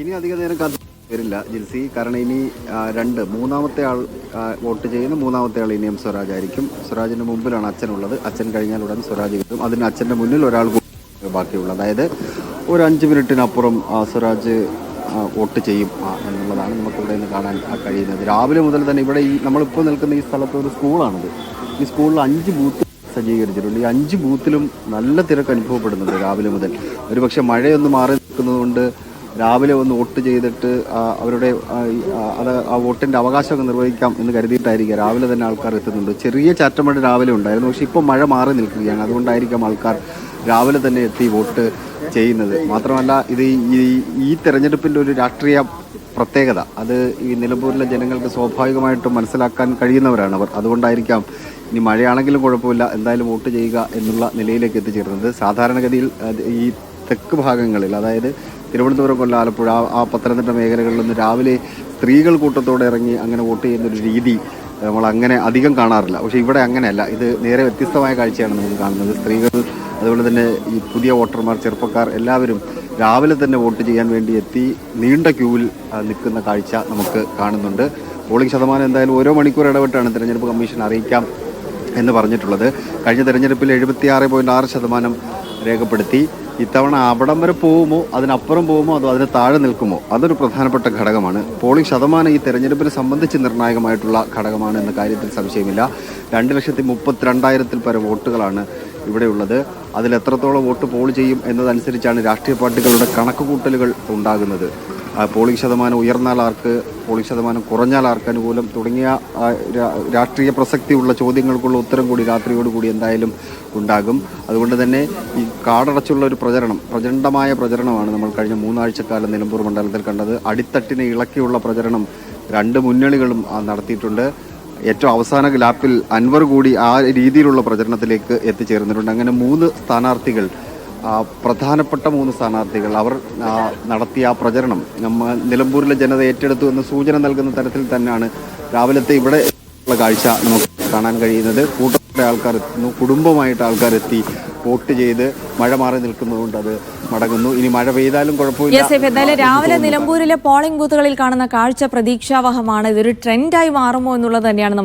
ഇനി അധിക നേരം കാത്തു വരില്ല ജിൽസി. കാരണം ഇനി രണ്ട് മൂന്നാമത്തെ ആൾ വോട്ട് ചെയ്യുന്ന മൂന്നാമത്തെ ആൾ ഇനിയും സ്വരാജ് ആയിരിക്കും. സ്വരാജിന് മുമ്പിലാണ് അച്ഛനുള്ളത്. അച്ഛൻ കഴിഞ്ഞാൽ ഉടൻ സ്വരാജ് കിട്ടും. അതിന് അച്ഛന്റെ മുന്നിൽ ഒരാൾ കൂടി ബാക്കിയുള്ളത്. അതായത് ഒരു അഞ്ച് മിനിറ്റിനപ്പുറം സ്വരാജ് വോട്ട് ചെയ്യും എന്നുള്ളതാണ് നമുക്ക് ഇവിടെ നിന്ന് കാണാൻ കഴിയുന്നത്. രാവിലെ മുതൽ തന്നെ ഇവിടെ ഈ നമ്മളിപ്പോൾ നിൽക്കുന്ന ഈ സ്ഥലത്ത് ഒരു സ്കൂളാണിത്. ഈ സ്കൂളിൽ അഞ്ച് ബൂത്ത് സജ്ജീകരിച്ചിട്ടുണ്ട്. ഈ അഞ്ച് ബൂത്തിലും നല്ല തിരക്ക് അനുഭവപ്പെടുന്നുണ്ട് രാവിലെ മുതൽ. ഒരുപക്ഷെ മഴയൊന്ന് മാറി നിൽക്കുന്നതുകൊണ്ട് രാവിലെ ഒന്ന് വോട്ട് ചെയ്തിട്ട് അവരുടെ അത് ആ വോട്ടിന്റെ അവകാശമൊക്കെ നിർവഹിക്കാം എന്ന് കരുതിയിട്ടായിരിക്കും രാവിലെ തന്നെ ആൾക്കാർ എത്തുന്നുണ്ട്. ചെറിയ ചാറ്റമഴ രാവിലെ ഉണ്ടായിരുന്നു. പക്ഷെ ഇപ്പോൾ മഴ മാറി നിൽക്കുകയാണ്. അതുകൊണ്ടായിരിക്കാം ആൾക്കാർ രാവിലെ തന്നെ എത്തി വോട്ട് ചെയ്യുന്നത്. മാത്രമല്ല ഇത് ഈ ഈ തെരഞ്ഞെടുപ്പിന്റെ ഒരു രാഷ്ട്രീയ പ്രത്യേകത. അത് ഈ നിലമ്പൂരിലെ ജനങ്ങൾക്ക് സ്വാഭാവികമായിട്ടും മനസ്സിലാക്കാൻ കഴിയുന്നവരാണ് അവർ. അതുകൊണ്ടായിരിക്കാം ഇനി മഴയാണെങ്കിലും കുഴപ്പമില്ല. എന്തായാലും വോട്ട് ചെയ്യുക എന്നുള്ള നിലയിലേക്ക് എത്തിച്ചേരുന്നത്. സാധാരണഗതിയിൽ ഈ തെക്ക് ഭാഗങ്ങളിൽ അതായത് തിരുവനന്തപുരം കൊല്ലം ആലപ്പുഴ ആ- പത്തനംതിട്ട നിന്ന് രാവിലെ സ്ത്രീകൾ കൂട്ടത്തോടെ ഇറങ്ങി അങ്ങനെ വോട്ട് ചെയ്യുന്ന ഒരു രീതി നമ്മൾ അങ്ങനെ അധികം കാണാറില്ല. പക്ഷേ ഇവിടെ അങ്ങനെയല്ല. ഇത് നേരെ വ്യത്യസ്തമായ കാഴ്ചയാണ് നമുക്ക് കാണുന്നത്. സ്ത്രീകൾ അതുപോലെ തന്നെ ഈ പുതിയ വോട്ടർമാർ ചെറുപ്പക്കാർ എല്ലാവരും രാവിലെ തന്നെ വോട്ട് ചെയ്യാൻ വേണ്ടി എത്തി നീണ്ട ക്യൂവിൽ നിൽക്കുന്ന കാഴ്ച നമുക്ക് കാണുന്നുണ്ട്. പോളിംഗ് ശതമാനം എന്തായാലും ഓരോ മണിക്കൂർ ഇടവിട്ടാണ് തിരഞ്ഞെടുപ്പ് കമ്മീഷൻ അറിയിക്കാം എന്ന് പറഞ്ഞിട്ടുള്ളത്. കഴിഞ്ഞ തെരഞ്ഞെടുപ്പിൽ എഴുപത്തിയാറ് പോയിന്റ് ആറ് ശതമാനം രേഖപ്പെടുത്തി. ഇത്തവണ അവിടം വരെ പോകുമോ അതിനപ്പുറം പോകുമോ അതോ അതിന് താഴെ നിൽക്കുമോ? അതൊരു പ്രധാനപ്പെട്ട ഘടകമാണ്. പോളിംഗ് ശതമാനം ഈ തെരഞ്ഞെടുപ്പിനെ സംബന്ധിച്ച് നിർണായകമായിട്ടുള്ള ഘടകമാണ് എന്ന കാര്യത്തിൽ സംശയമില്ല. രണ്ട് ലക്ഷത്തി മുപ്പത്തിരണ്ടായിരത്തിൽ പരം വോട്ടുകളാണ് ഇവിടെയുള്ളത് അതിൽ എത്രത്തോളം വോട്ട് പോൾ ചെയ്യും എന്നതനുസരിച്ചാണ് രാഷ്ട്രീയ പാർട്ടികളുടെ കണക്കുകൂട്ടലുകൾ ഉണ്ടാകുന്നത്. പോളിംഗ് ശതമാനം ഉയർന്നാൽ ആർക്ക് പോളിംഗ് ശതമാനം കുറഞ്ഞാൽ ആർക്ക് അനുകൂലം തുടങ്ങിയ രാഷ്ട്രീയ പ്രസക്തിയുള്ള ചോദ്യങ്ങൾക്കുള്ള ഉത്തരം കൂടി രാത്രിയോടുകൂടി എന്തായാലും ഉണ്ടാകും. അതുകൊണ്ട് തന്നെ ഈ കാടടച്ചുള്ള ഒരു പ്രചരണം പ്രചണ്ഡമായ പ്രചരണമാണ് നമ്മൾ കഴിഞ്ഞ മൂന്നാഴ്ചക്കാലം നിലമ്പൂർ മണ്ഡലത്തിൽ കണ്ടത്. അടിത്തട്ടിനെ ഇളക്കിയുള്ള പ്രചരണം രണ്ട് മുന്നണികളും നടത്തിയിട്ടുണ്ട്. ഏറ്റവും അവസാന ലാപ്പിൽ അൻവർ കൂടി ആ രീതിയിലുള്ള പ്രചരണത്തിലേക്ക് എത്തിച്ചേർന്നിട്ടുണ്ട്. അങ്ങനെ മൂന്ന് സ്ഥാനാർത്ഥികൾ പ്രധാനപ്പെട്ട മൂന്ന് സ്ഥാനാർത്ഥികൾ അവർ നടത്തിയ ആ പ്രചരണം. നമ്മൾ നിലമ്പൂരിലെ ജനത ഏറ്റെടുത്തു എന്ന സൂചന നൽകുന്ന തരത്തിൽ തന്നെയാണ് രാവിലത്തെ ഇവിടെ ഉള്ള കാഴ്ച നമുക്ക് കാണാൻ കഴിയുന്നത്. കൂട്ടത്തോടെ ആൾക്കാർ എത്തുന്നു കുടുംബമായിട്ട് ആൾക്കാർ എത്തി വോട്ട് ചെയ്ത് മഴ മാറി നിൽക്കുന്നതുകൊണ്ട് അത് മടങ്ങുന്നു. ഇനി മഴ പെയ്താലും കുഴപ്പമില്ല. രാവിലെ നിലമ്പൂരിലെ പോളിംഗ് ബൂത്തുകളിൽ കാണുന്ന കാഴ്ച പ്രതീക്ഷാവഹമാണ്. ഇതൊരു ട്രെൻഡായി മാറുമോ എന്നുള്ളത് തന്നെയാണ്